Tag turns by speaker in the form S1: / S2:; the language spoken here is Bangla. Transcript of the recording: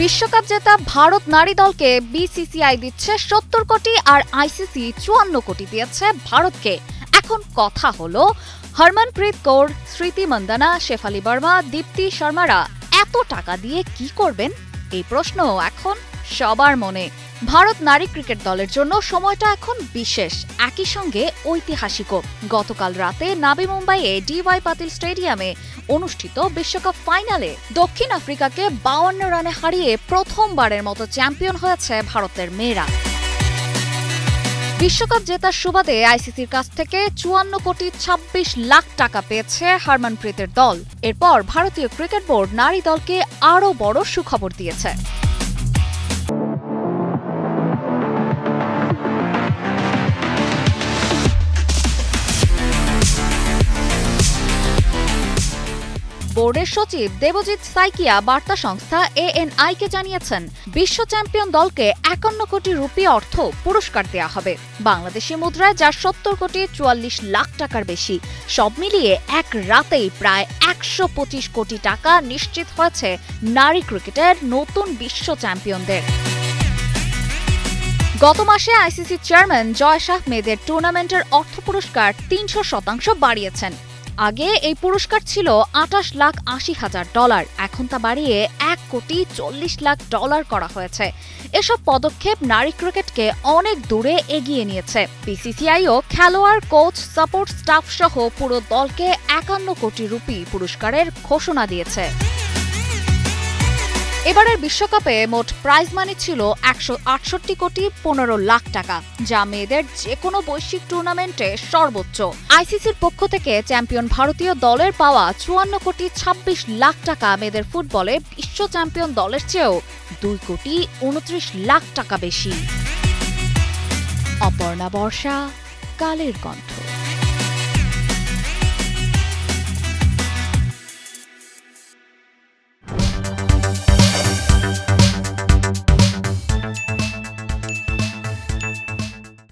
S1: বিশ্বকাপ জেতা ভারত নারী দলকে বিসিসিআই দিচ্ছে সত্তর কোটি আর আইসিসি চুয়ান্ন কোটি দিয়েছে ভারতকে। এখন কথা হল হরমনপ্রীত কৌর, স্মৃতি মন্দানা, শেফালি বর্মা, দীপ্তি শর্মারা এত টাকা দিয়ে কি করবেন? এই প্রশ্ন এখন সবার মনে। ভারত নারী ক্রিকেট দলের জন্য সময়টা এখন বিশেষ। একই সঙ্গে ঐতিহাসিকও। গতকাল রাতে নাবি মুম্বাইয়ে ডিওয়াই পাতিল স্টেডিয়ামে অনুষ্ঠিত বিশ্বকাপ ফাইনালে দক্ষিণ আফ্রিকাকে বাউন্ন রানে হারিয়ে প্রথমবারের মতো চ্যাম্পিয়ন হয়েছে ভারতের মেয়েরা। বিশ্বকাপ জেতার সুবাদে আইসিসির কাছ থেকে চুয়ান্ন কোটি ছাব্বিশ লাখ টাকা পেয়েছে হারমানপ্রীতের দল। এরপর ভারতীয় ক্রিকেট বোর্ড নারী দলকে আরও বড় সুখবর দিয়েছে। বোর্ডের সচিব দেবজিৎ সাইকিয়া বার্তা সংস্থা এএনআই কে জানিয়েছেন, বিশ্ব চ্যাম্পিয়ন দলকে একান্ন কোটি রুপি অর্থ পুরস্কার দেওয়া হবে। বাংলাদেশি মুদ্রায় যা সত্তর কোটি চুয়াল্লিশ লাখ টাকার বেশি, সব মিলিয়ে এক রাতেই প্রায় একশো পঁচিশ কোটি টাকা নিশ্চিত হয়েছে নারী ক্রিকেটের নতুন বিশ্ব চ্যাম্পিয়নদের। গত মাসে আইসিসি চেয়ারম্যান জয় শাহ মেয়েদের টুর্নামেন্টের অর্থ পুরস্কার তিনশো শতাংশ বাড়িয়েছেন। আগে এই পুরস্কার ছিল আটাশ লাখ আশি হাজার ডলার, এখন তা বাড়িয়ে এক কোটি চল্লিশ লাখ ডলার করা হয়েছে। এসব পদক্ষেপ নারী ক্রিকেটকে অনেক দূরে এগিয়ে নিয়েছে। বিসিসিআইও খেলোয়াড়, কোচ, সাপোর্ট স্টাফ সহ পুরো দলকে একান্ন কোটি রুপি পুরস্কারের ঘোষণা দিয়েছে। এবারের বিশ্বকাপে মোট প্রাইজ মানি ছিল একশো আটষট্টি কোটি পনেরো লাখ টাকা, যা মেয়েদের যে কোনো বৈশ্বিক টুর্নামেন্টে সর্বোচ্চ। আইসিসির পক্ষ থেকে চ্যাম্পিয়ন ভারতীয় দলের পাওয়া চুয়ান্ন কোটি ছাব্বিশ লাখ টাকা মেয়েদের ফুটবলে বিশ্ব চ্যাম্পিয়ন দলের চেয়েও দুই কোটি উনত্রিশ লাখ টাকা বেশি। অপর্ণা বর্ষা, কালের কণ্ঠ।